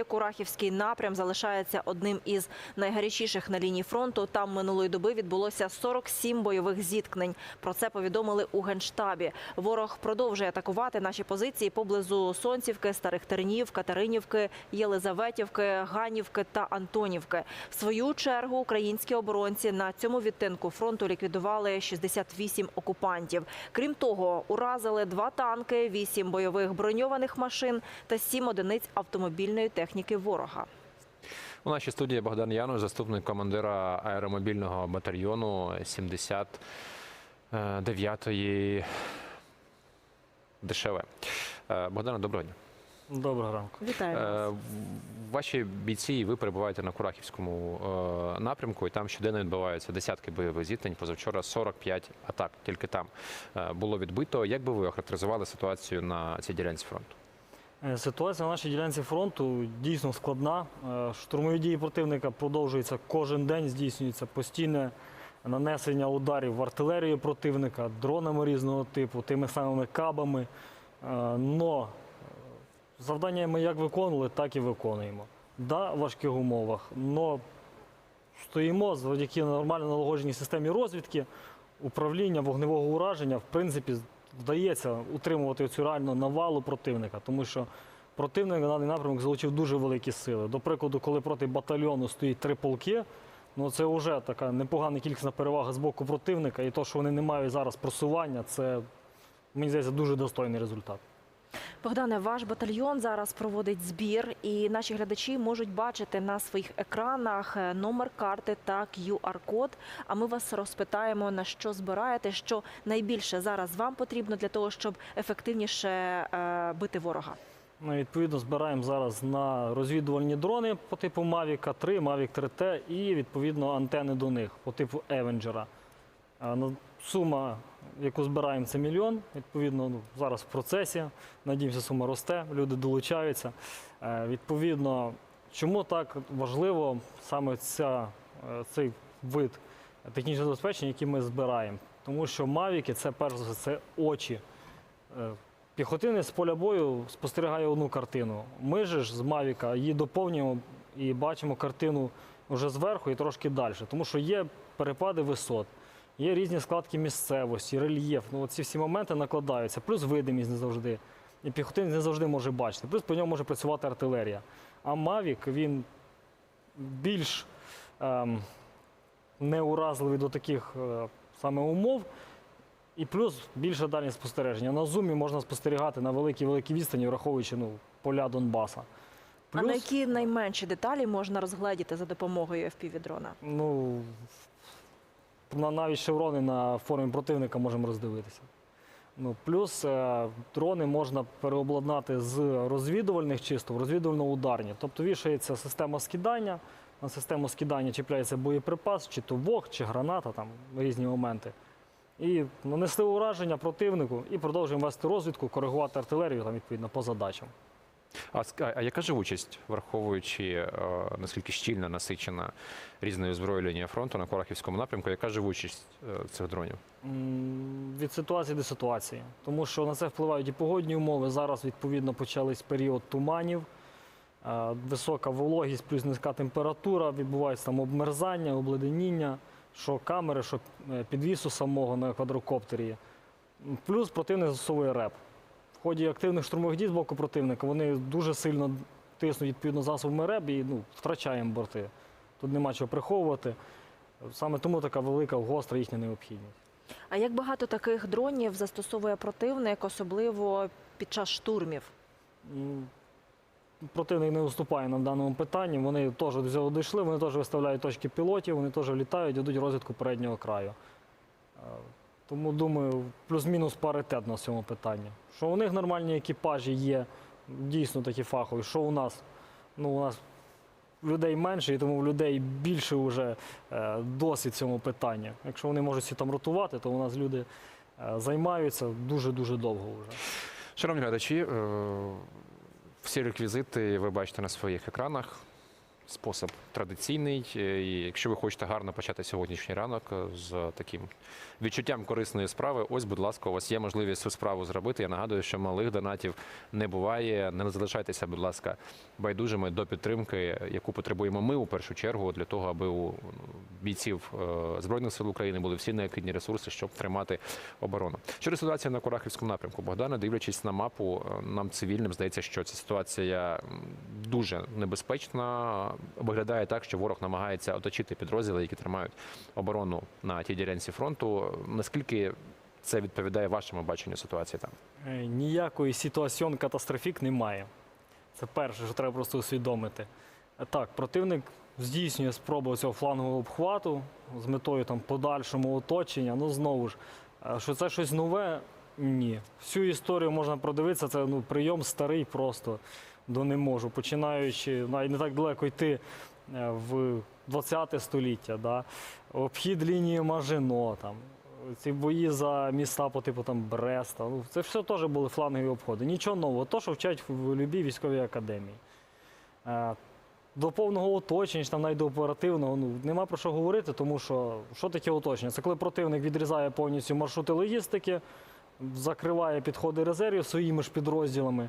Курахівський напрям залишається одним із найгарячіших на лінії фронту. Там минулої доби відбулося 47 бойових зіткнень. Про це повідомили у генштабі. Ворог продовжує атакувати наші позиції поблизу Сонцівки, Старих Тернів, Катеринівки, Єлизаветівки, Ганівки та Антонівки. В свою чергу українські оборонці на цьому відтинку фронту ліквідували 68 окупантів. Крім того, уразили два танки, вісім бойових броньованих машин та сім одиниць автомобільної техніки ворога. У нашій студії Богдан Януш, заступник командира аеромобільного батальйону 79-ї ДШВ. Е, Богдане, доброго дня. Доброго ранку. Вітаю вас. Е, Ваші бійці, і ви перебуваєте на Курахівському е, напрямку, і там щоденно відбуваються десятки бойових зіткнень. Позавчора 45 атак тільки там було відбито. Як би ви охарактеризували ситуацію на цій ділянці фронту? Е, Ситуація на нашій ділянці фронту дійсно складна. Е, Штурмові дії противника продовжуються кожен день, здійснюється постійне нанесення ударів в артилерію противника, дронами різного типу, тими самими кабами. Е, Но завдання ми як виконували, так і виконуємо. Да, в важких умовах, но стоїмо завдяки нормально налагодженій системі розвідки, управління вогневого ураження, в принципі, вдається утримувати цю реальну навалу противника, тому що противник на даний напрямок залучив дуже великі сили. До прикладу, коли проти батальйону стоїть три полки, ну це вже така непогана кількісна перевага з боку противника, і то, що вони не мають зараз просування, це мені здається дуже достойний результат. Богдане, ваш батальйон зараз проводить збір, і наші глядачі можуть бачити на своїх екранах е, номер карти та QR-код. А ми вас розпитаємо, на що збираєте, що найбільше зараз вам потрібно для того, щоб ефективніше е, бити ворога. Ми відповідно збираємо зараз на розвідувальні дрони по типу Mavic 3, Mavic 3T і відповідно антени до них по типу Avenger. Ну, Сума, яку збираємо, це мільйон. Відповідно, ну, зараз в процесі. Надіємося, сума росте, люди долучаються. Е, Відповідно, чому так важливо саме ця, е, цей вид технічного забезпечення, який ми збираємо? Тому що Мавіки це перш за все це очі. Е, Піхотинець з поля бою спостерігає одну картину. Ми ж з Мавіка її доповнюємо і бачимо картину вже зверху і трошки далі. Тому що є перепади висот, є різні складки місцевості, рельєф. Ну, ці всі моменти накладаються, плюс видимість не завжди. І піхотинець не завжди може бачити. Плюс по ньому може працювати артилерія. А Мавік він більш ем, неуразливий до таких е, саме умов. І плюс більше дальність спостереження. На зумі можна спостерігати на великій великій відстані, враховуючи ну, поля Донбаса. А на які найменші деталі можна розгледіти за допомогою FPV-дрона? ну, навіть шеврони на формі противника можемо роздивитися. Ну, плюс е, дрони можна переобладнати з розвідувальних чисто в розвідувально-ударні. Тобто вішається система скидання, на систему скидання чіпляється боєприпас, чи то вог, чи граната, там різні моменти. І нанесли ураження противнику і продовжуємо вести розвідку, коригувати артилерію там, відповідно по задачам. А, а яка живучість, враховуючи е, наскільки щільно насичена різною зброєю лінія фронту на Курахівському напрямку, яка живучість е, цих дронів? Від ситуації до ситуації. Тому що на це впливають і погодні умови. Зараз, відповідно, почались період туманів, е, висока вологість, плюс низька температура, відбувається там обмерзання, обледеніння, що камери, що е, підвісу самого на квадрокоптері. Плюс противник застосовує реп. В ході активних штурмових дій з боку противника вони дуже сильно тиснуть відповідно засобами реп і ну, втрачаємо борти. Тут нема чого приховувати. Саме тому така велика гостра їхня необхідність. А як багато таких дронів застосовує противник, особливо під час штурмів? Противник не уступає нам в даному питанні. Вони теж до цього дійшли, вони теж виставляють точки пілотів, вони теж літають, йдуть розвідку переднього краю. Тому думаю, плюс-мінус паритетно в цьому питанні. Що у них нормальні екіпажі є, дійсно такі фахові. Що у нас? Ну, у нас людей менше, і тому в людей більше вже е, досвід цьому питанні. Якщо вони можуть всі там ротувати, то у нас люди е, займаються дуже-дуже довго вже. Шановні глядачі, е, всі реквізити ви бачите на своїх екранах. Спосіб традиційний. Е, І якщо ви хочете гарно почати сьогоднішній ранок е, з таким відчуттям корисної справи, ось, будь ласка, у вас є можливість цю справу зробити. Я нагадую, що малих донатів не буває. Не залишайтеся, будь ласка, байдужими до підтримки, яку потребуємо ми у першу чергу для того, аби у бійців е, збройних сил України були всі необхідні ресурси, щоб тримати оборону. Щодо ситуації на Курахівському напрямку, Богдана, дивлячись на мапу, нам цивільним здається, що ця ситуація дуже небезпечна. Виглядає так, що ворог намагається оточити підрозділи, які тримають оборону на тій ділянці фронту. Наскільки це відповідає вашому баченню ситуації там? Е, Ніякої ситуаціон катастрофік немає. Це перше, що треба просто усвідомити. Е, Так, противник здійснює спробу цього флангового обхвату з метою там подальшому оточення. Ну знову ж, е, що це щось нове? Ні. Всю історію можна продивитися, це ну, прийом старий просто до не можу. Починаючи не так далеко йти е, в 20 століття, да? обхід лінії Мажино, там, ці бої за міста по типу там Бреста. Ну, це все теж були флангові обходи. Нічого нового, то, що вчать в любій військовій академії. Е, До повного оточення, там навіть до оперативного, ну нема про що говорити, тому що що таке оточення? Це коли противник відрізає повністю маршрути логістики, закриває підходи резервів своїми ж підрозділами.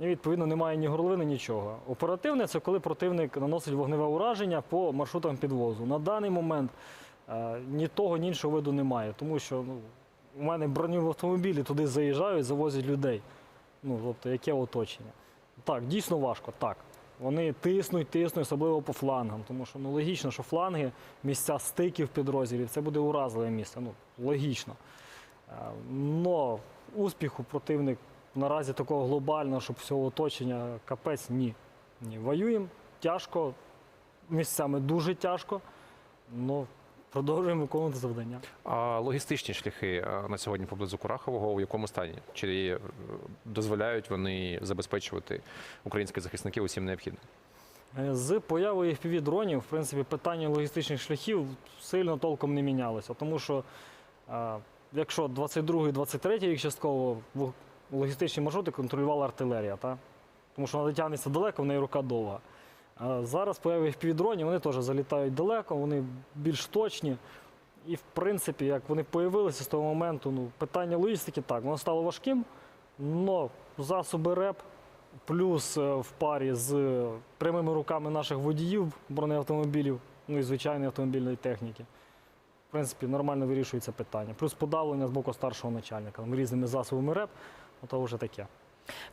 І відповідно немає ні горловини, нічого. Оперативне це коли противник наносить вогневе ураження по маршрутам підвозу. На даний момент е, ні того, ні іншого виду немає, тому що ну, у мене броньові автомобілі туди заїжджають, завозять людей. Ну, тобто, яке оточення? Так, дійсно важко, так. Вони тиснуть, тиснуть, особливо по флангам, тому що ну, логічно, що фланги, місця стиків підрозділів, це буде уразливе місце. Ну, логічно. Е, Но успіху противник наразі такого глобального, щоб всього оточення капець, ні. ні. Воюємо тяжко, місцями дуже тяжко, але продовжуємо виконувати завдання. А логістичні шляхи е, на сьогодні поблизу Курахового у якому стані? Чи е, дозволяють вони забезпечувати українських захисників усім необхідним? Е, З появою fpv дронів, в принципі, питання логістичних шляхів сильно толком не мінялося. Тому що якщо 22-23 рік частково в- логістичні маршрути контролювала артилерія, та? тому що вона дотягнеться далеко, в неї рука довга. А зараз появою fpv дронів вони теж залітають далеко, вони більш точні. І, в принципі, як вони появилися з того моменту, ну, питання логістики так, воно стало важким, але засоби РЕП плюс е, в парі з е, прямими руками наших водіїв бронеавтомобілів, ну і звичайної автомобільної техніки. В принципі, нормально вирішується питання. Плюс подавлення з боку старшого начальника різними засобами РЕП, то вже таке.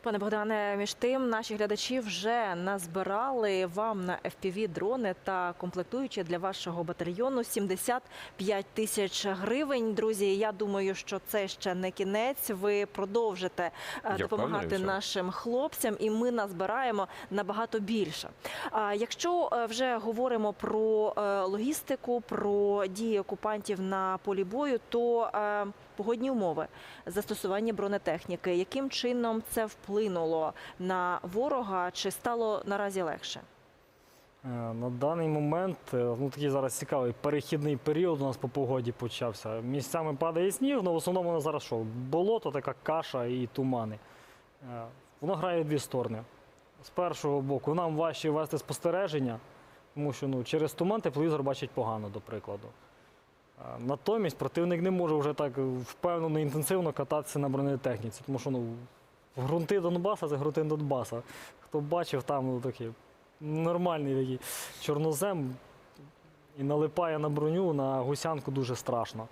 Пане Богдане, між тим наші глядачі вже назбирали вам на FPV дрони та комплектуючі для вашого батальйону 75 тисяч гривень. Друзі, я думаю, що це ще не кінець. Ви продовжите е, в допомагати нашим хлопцям, і ми назбираємо набагато більше. А якщо е, вже говоримо про е, логістику, про дії окупантів на полі бою, то погодні умови, застосування бронетехніки, яким чином це вплинуло на ворога, чи стало наразі легше? Е, На даний момент е, ну, такий зараз цікавий перехідний період у нас по погоді почався. Місцями падає сніг, але в основному у нас зараз що? Болото, така каша і тумани. Е, Воно грає дві сторони. З першого боку, нам важче вести спостереження, тому що ну, через туман тепловізор бачить погано, до прикладу. Натомість противник не може вже так впевнено інтенсивно кататися на бронетехніці, тому що ну, грунти Донбаса це грунти Донбаса. Хто бачив, там ну, такі нормальний такий чорнозем і налипає на броню, на гусянку дуже страшно.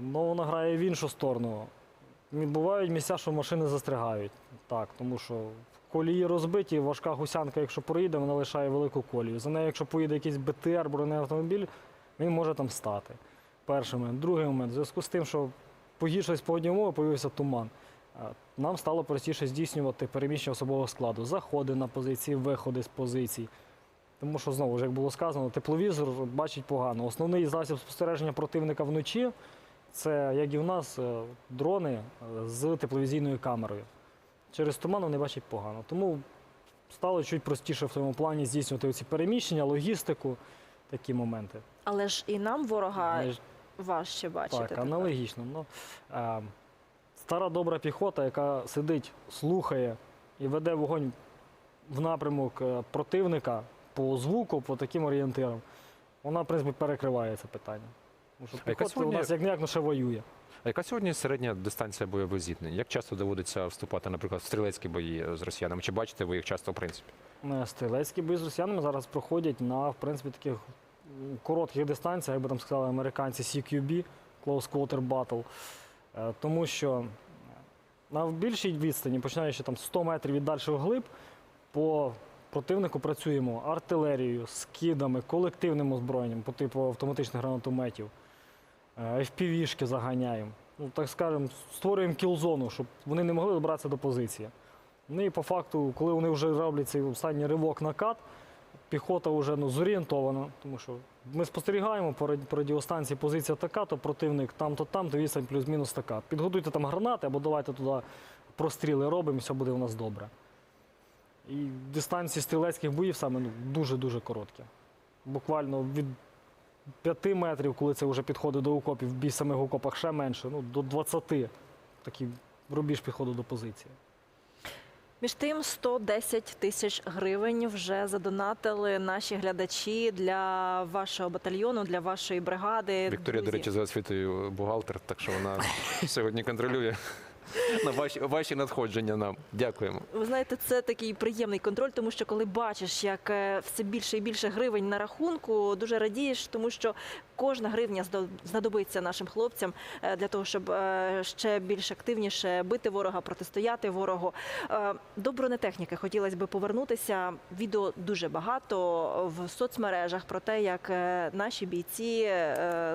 Ну, вона грає в іншу сторону. Бувають місця, що машини застрягають. Так, тому що колії розбиті, важка гусянка, якщо проїде, вона лишає велику колію. За нею, якщо поїде якийсь БТР, бронеавтомобіль, він може там стати. Перший момент. Другий момент, в зв'язку з тим, що погіршились погодні умови, появився туман. Е, Нам стало простіше здійснювати переміщення особового складу, заходи на позиції, виходи з позицій. Тому що, знову ж як було сказано, тепловізор бачить погано. Основний засіб спостереження противника вночі це, як і в нас, е, дрони е, з тепловізійною камерою. Через туман вони бачать погано. Тому стало чуть простіше в тому плані здійснювати ці переміщення, логістику, такі моменти. Але ж і нам ворога Ми ж- важче бачити. так, аналогічно. Ну, е, стара добра піхота, яка сидить, слухає і веде вогонь в напрямок е, противника, по звуку, по таким орієнтирам, вона, в принципі, перекриває це питання. Тому що А піхота у нас як ніяк ну, ще воює. А яка сьогодні середня дистанція бойових зіткнень? Як часто доводиться вступати, наприклад, в стрілецькі бої з росіянами? Чи бачите ви їх часто в принципі? Е, Стрілецькі бої з росіянами зараз проходять на в принципі таких коротких дистанціях, як би там сказали американці, CQB, Close Quarter Battle. Е, Тому що на більшій відстані, починаючи там 100 метрів від далі вглиб, по противнику працюємо артилерією, скидами, колективним озброєнням по типу автоматичних гранатометів, е, FPV-шки заганяємо. Ну, так скажемо, створюємо кілзону, щоб вони не могли добратися до позиції. Ну і по факту, коли вони вже роблять цей останній ривок на кат, піхота вже ну, зорієнтована, тому що ми спостерігаємо по радіостанції позиція така, то противник там-то там, то відстань плюс-мінус така. Підготуйте там гранати або давайте туди простріли робимо, і все буде у нас добре. І дистанції стрілецьких боїв саме ну, дуже-дуже короткі. Буквально від 5 метрів, коли це вже підходить до окопів, в бій самих окопах ще менше, ну, до 20 такий рубіж підходу до позиції. Між тим, 110 тисяч гривень вже задонатили наші глядачі для вашого батальйону, для вашої бригади. Вікторія, до речі, за освітою бухгалтер, так що вона сьогодні контролює на ваші, ваші надходження нам. Дякуємо. Ви знаєте, це такий приємний контроль, тому що коли бачиш, як е, все більше і більше гривень на рахунку, дуже радієш, тому що кожна гривня знадобиться нашим хлопцям е, для того, щоб е, ще більш активніше бити ворога, протистояти ворогу. До бронетехніки хотілося б повернутися. Відео дуже багато в соцмережах про те, як наші бійці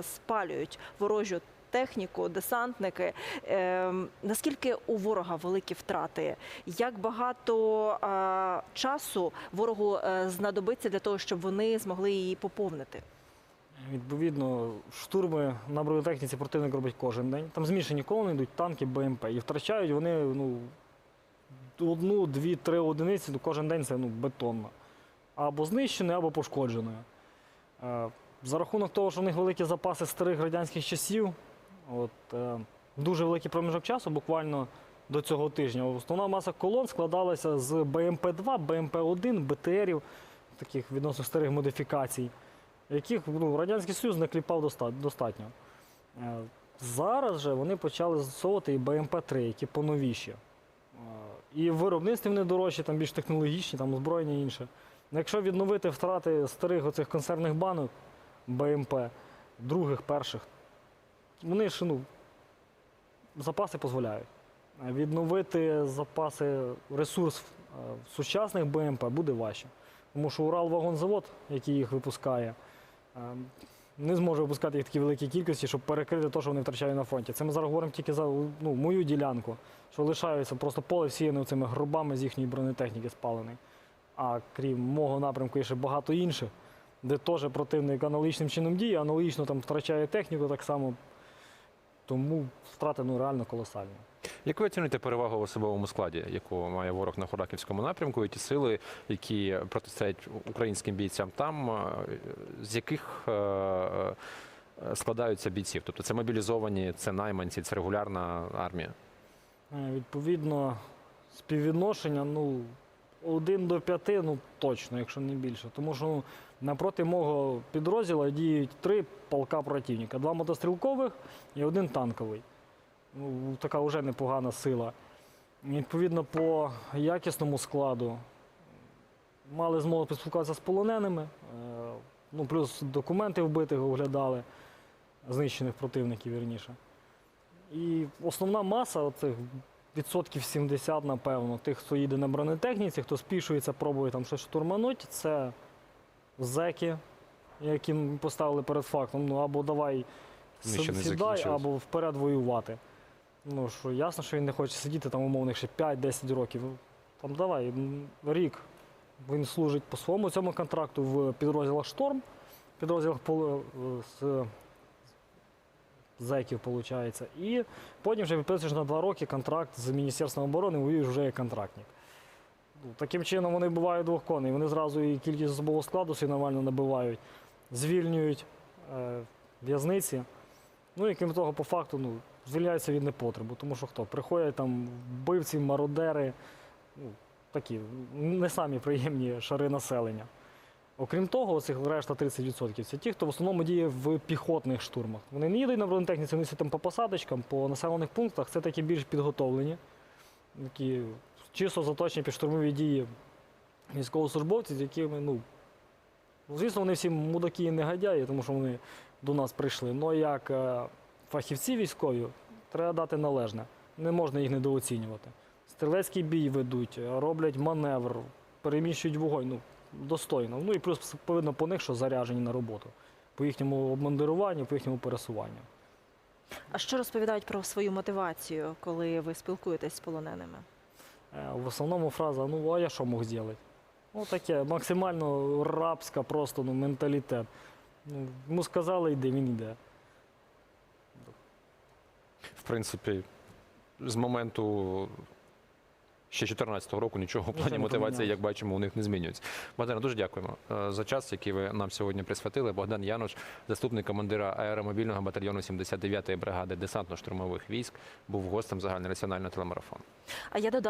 спалюють ворожу. Техніку, десантники. Ем, наскільки у ворога великі втрати? Як багато е, часу ворогу е, знадобиться для того, щоб вони змогли її поповнити? Відповідно, штурми на бронетехніці противник робить кожен день. Там змішані колони йдуть танки, БМП. І втрачають вони ну, одну, дві, три одиниці, ну, кожен день це ну, бетонно. Або знищеною, або пошкодженою. Е, За рахунок того, що в них великі запаси старих радянських часів, от, е, дуже великий проміжок часу, буквально до цього тижня. Основна маса колон складалася з БМП-2, БМП-1, БТРів, таких відносно старих модифікацій яких ну, Радянський Союз накліпав достатньо. Е, Зараз же вони почали застосовувати і БМП-3, які поновіші. Е, І виробництві вони дорожчі, там більш технологічні, там озброєння інше. Ну, Якщо відновити втрати старих оцих консервних банок БМП, других, перших, вони ж ну, запаси дозволяють. Відновити запаси, ресурс е, сучасних БМП буде важче. Тому що Уралвагонзавод, який їх випускає, е, не зможе випускати їх в такій великій кількості, щоб перекрити те, що вони втрачають на фронті. Це ми зараз говоримо тільки за ну, мою ділянку, що лишаються просто поле всіяне цими гробами з їхньої бронетехніки спаленої. А крім мого напрямку, є ще багато інших, де теж противник аналогічним чином діє, аналогічно там втрачає техніку так само. Тому втрати ну, реально колосальні. Як ви оцінюєте перевагу в особовому складі, яку має ворог на Хораківському напрямку, і ті сили, які протистоять українським бійцям там, е, з яких е, е, складаються бійців? Тобто це мобілізовані, це найманці, це регулярна армія. Відповідно, співвідношення ну, 1 до 5, ну точно, якщо не більше. Тому що ну, напроти мого підрозділу діють три полка противника: два мотострілкових і один танковий. Ну, така вже непогана сила. Відповідно, по якісному складу мали змогу поспілкуватися з полоненими, е, ну, плюс документи вбитих оглядали, знищених противників, вірніше. І основна маса оцих відсотків 70, напевно, тих, хто їде на бронетехніці, хто спішується, пробує там щось штурмануть, це зеки, яким поставили перед фактом, ну або давай Вони ще не сідай, закінчились. або вперед воювати. Ну що ясно, що він не хоче сидіти там умовних ще 5-10 років. Там давай, м, рік. Він служить по своєму цьому контракту в підрозділах Шторм, підрозділах е, з зеків, виходить. І потім вже підписуєш на два роки контракт з Міністерством оборони, воюєш вже як контрактник. Ну, Таким чином вони бувають двох коней. Вони зразу і кількість особового складу собі нормально набивають, звільнюють е, в'язниці. Ну і крім того, по факту, ну, звільняються від непотребу. Тому що хто? Приходять там вбивці, мародери, ну, такі не самі приємні шари населення. Окрім того, цих решта 30% це ті, хто в основному діє в піхотних штурмах. Вони не їдуть на бронетехніці, вони там по посадочкам, по населених пунктах. Це такі більш підготовлені, які чисто заточені під штурмові дії військовослужбовці, з якими, ну, звісно, вони всі мудаки і негодяї, тому що вони до нас прийшли. Але як е, фахівці військові, треба дати належне. Не можна їх недооцінювати. Стрілецький бій ведуть, роблять маневр, переміщують вогонь. Ну, достойно. Ну і плюс повинно по них, що заряжені на роботу. По їхньому обмундируванню, по їхньому пересуванню. А що розповідають про свою мотивацію, коли ви спілкуєтесь з полоненими? Е, В основному фраза, ну а я що мог зробити? Ну таке, максимально рабська просто ну, менталітет. Ну, йому сказали, йди, він йде. В принципі, з моменту ще 2014 року нічого в плані мотивації, як бачимо, у них не змінюється. Богдане, дуже дякуємо е, за час, який ви нам сьогодні присвятили. Богдан Януш, заступник командира аеромобільного батальйону 79-ї бригади десантно-штурмових військ, був гостем загальнонаціонального телемарафону. А я додам.